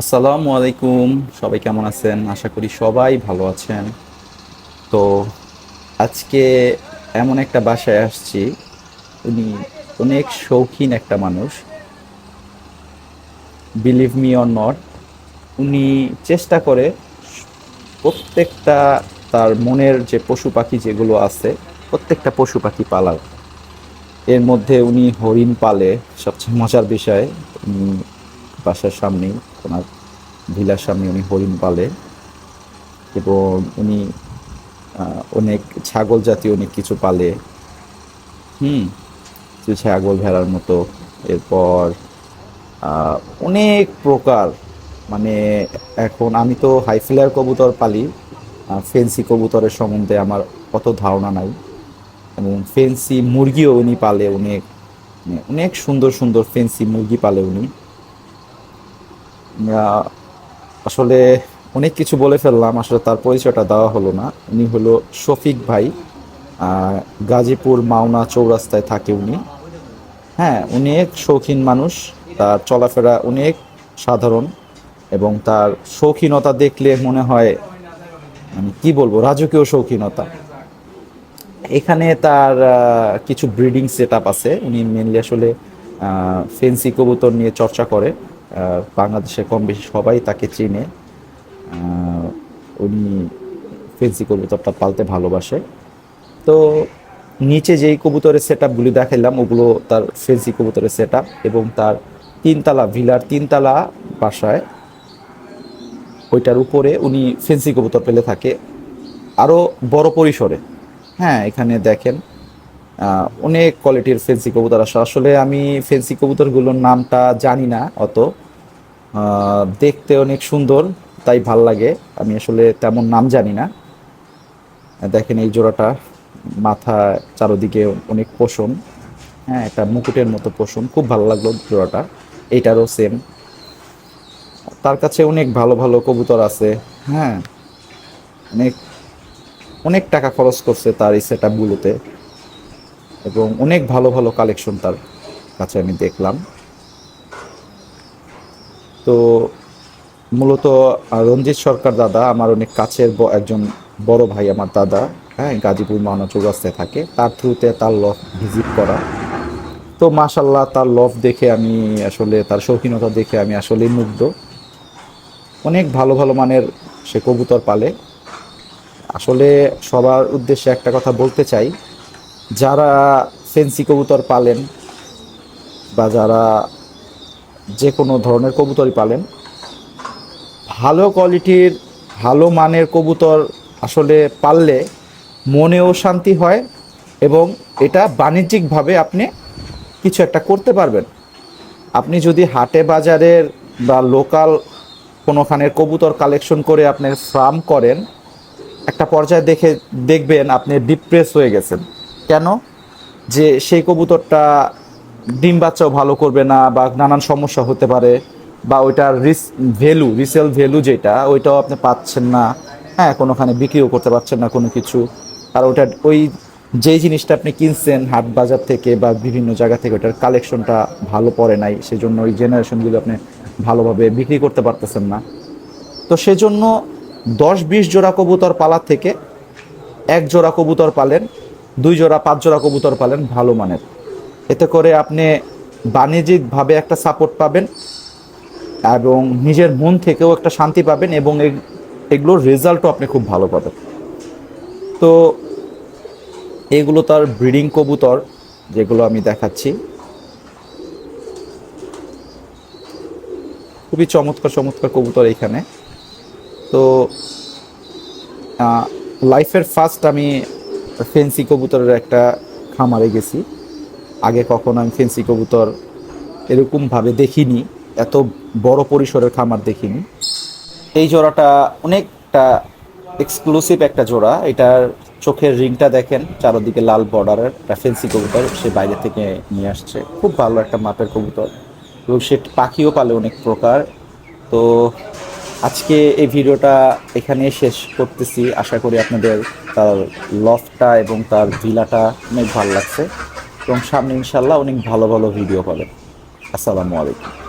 আসসালামু আলাইকুম। সবাই কেমন আছেন? আশা করি সবাই ভালো আছেন। তো আজকে এমন একটা বাসায় আসছি। উনি অনেক শৌখিন একটা মানুষ। বিলিভ মি অর নট উনি চেষ্টা করে প্রত্যেকটা তার মনের যে পশু পাখি যেগুলো আছে, প্রত্যেকটা পশু পাখি পালার এর মধ্যে উনি হরিণ পালে সবচেয়ে মজার বিষয় বাসার সামনেই। ওনার ভিলার সামনে উনি হরিণ পালে এবং উনি অনেক ছাগল জাতীয় অনেক কিছু পালে। হুম ছাগল ভেড়ার মতো। এরপর অনেক প্রকার মানে এখন আমি তো হাই ফ্লেয়ার কবুতর পালি ফেন্সি কবুতরের সম্বন্ধে আমার অত ধারণা নাই। এবং ফেন্সি মুরগিও উনি পালে অনেক মানে অনেক সুন্দর সুন্দর ফেন্সি মুরগি পালে উনি। আসলে অনেক কিছু বলে ফেললাম, আসলে তার পরিচয়টা দেওয়া হলো না। উনি হলো শফিক ভাই গাজীপুর মাওনা চৌরাস্তায় থাকে উনি। হ্যাঁ অনেক শৌখিন মানুষ, তার চলাফেরা অনেক সাধারণ এবং তার শৌখিনতা দেখলে মনে হয় মানে কি বলব, রাজকীয় শৌখিনতা। এখানে তার কিছু ব্রিডিং সেট আছে। উনি মেনলি আসলে ফেন্সি কবুতর নিয়ে চর্চা করে। বাংলাদেশে কম বেশি সবাই তাকে চেনে। উনি ফেন্সি কবুতরটা পালতে ভালোবাসে। তো নিচে যেই কবুতরের সেট আপগুলি দেখাইলাম, ওগুলো তার ফেন্সি কবুতরের সেট এবং তার তিনতলা ভিলার তিনতলা বাসায়। ওইটার উপরে উনি ফেন্সি কবুতর পেলে থাকে। আরও বড় পরিসরে। হ্যাঁ এখানে দেখেন অনেক কোয়ালিটির ফেন্সি কবুতর আসে আসলে আমি ফেন্সি কবুতরগুলোর নামটা জানি না অত। দেখতে অনেক সুন্দর, তাই ভালো লাগে। আমি আসলে তেমন নাম জানি না। দেখেন এই জোড়াটা, মাথা চারোদিকে অনেক পশম। হ্যাঁ একটা মুকুটের মতো পশম। খুব ভালো লাগল জোড়াটা। এইটারও সেম তার কাছে অনেক ভালো ভালো কবুতর আছে। হ্যাঁ অনেক অনেক টাকা খরচ করছে তার এই সেট আপগুলোতে এবং অনেক ভালো ভালো কালেকশন তার কাছে আমি দেখলাম। তো মূলত রঞ্জিত সরকার দাদা আমার অনেক কাছের একজন বড় ভাই আমার দাদা হ্যাঁ গাজীপুর মাওনা চৌরাস্তায় থাকে। তার থ্রুতে তার লফ ভিজিট করা। তো মাশাল্লাহ তার লফ দেখে আমি আসলে, তার শৌখিনতা দেখে আমি আসলেই মুগ্ধ। অনেক ভালো ভালো মানের সে কবুতর পালে। আসলে সবার উদ্দেশ্যে একটা কথা বলতে চাই, যারা ফেন্সি কবুতর পালেন বা যারা যে কোনো ধরনের কবুতরই পালেন। ভালো কোয়ালিটির, ভালো মানের কবুতর আসলে পাললে মনেও শান্তি হয় এবং এটা বাণিজ্যিকভাবে আপনি কিছু একটা করতে পারবেন। আপনি যদি হাটে বাজারের বা লোকাল কোনোখানের কবুতর কালেকশন করে আপনি ফার্ম করেন, একটা পর্যায়ে দেখে দেখবেন আপনি ডিপ্রেস হয়ে গেছেন। কেন? যে সেই কবুতরটা ডিম বাচ্চাও ভালো করবে না বা নানান সমস্যা হতে পারে বা ওইটার রিস ভ্যালু রিসেল ভ্যালু যেটা, ওইটাও আপনি পাচ্ছেন না। হ্যাঁ কোনোখানে বিক্রিও করতে পারছেন না কোনো কিছু। আর ওটা ওই যেই জিনিসটা আপনি কিনছেন হাট বাজার থেকে বা বিভিন্ন জায়গা থেকে ওটার কালেকশনটা ভালো পড়ে নাই, সেজন্য ওই জেনারেশনগুলো আপনি ভালোভাবে বিক্রি করতে পারতেছেন না। তো সেজন্য দশ বিশ জোড়া কবুতর পালার থেকে এক জোড়া কবুতর পালেন, দুই জোড়া, পাঁচ জোড়া কবুতর পালেন ভালো মানের। এতে করে আপনি বাণিজ্যিকভাবে একটা সাপোর্ট পাবেন এবং নিজের মন থেকেও একটা শান্তি পাবেন এবং এগ- এগুলোর রেজাল্টও আপনি খুব ভালো পাবেন। তো এগুলো তার ব্রিডিং কবুতর যেগুলো আমি দেখাচ্ছি। খুবই চমৎকার চমৎকার কবুতর এখানে। তো লাইফের ফার্স্ট আমি ফেন্সি কবুতরের একটা খামারে গেছি। আগে কখনো আমি ফেন্সি কবুতর এরকমভাবে দেখিনি, এত বড় পরিসরের খামার দেখিনি। এই জোড়াটা অনেকটা এক্সক্লুসিভ একটা জোড়া। এটার চোখের রিংটা দেখেন, চারদিকে লাল বর্ডারের একটা ফেন্সি কবুতর সে বাইরে থেকে নিয়ে আসছে। খুব ভালো একটা মাপের কবুতর এবং সে পাখিও পালে অনেক প্রকার। তো আজকে এই ভিডিওটা এখানে শেষ করতেছি। আশা করি আপনাদের তার লফটা এবং তার ভিলাটা অনেক ভালো লাগছে। এবং সামনে ইনশাল্লাহ অনেক ভালো ভালো ভিডিও পাবেন। আসসালামু আলাইকুম।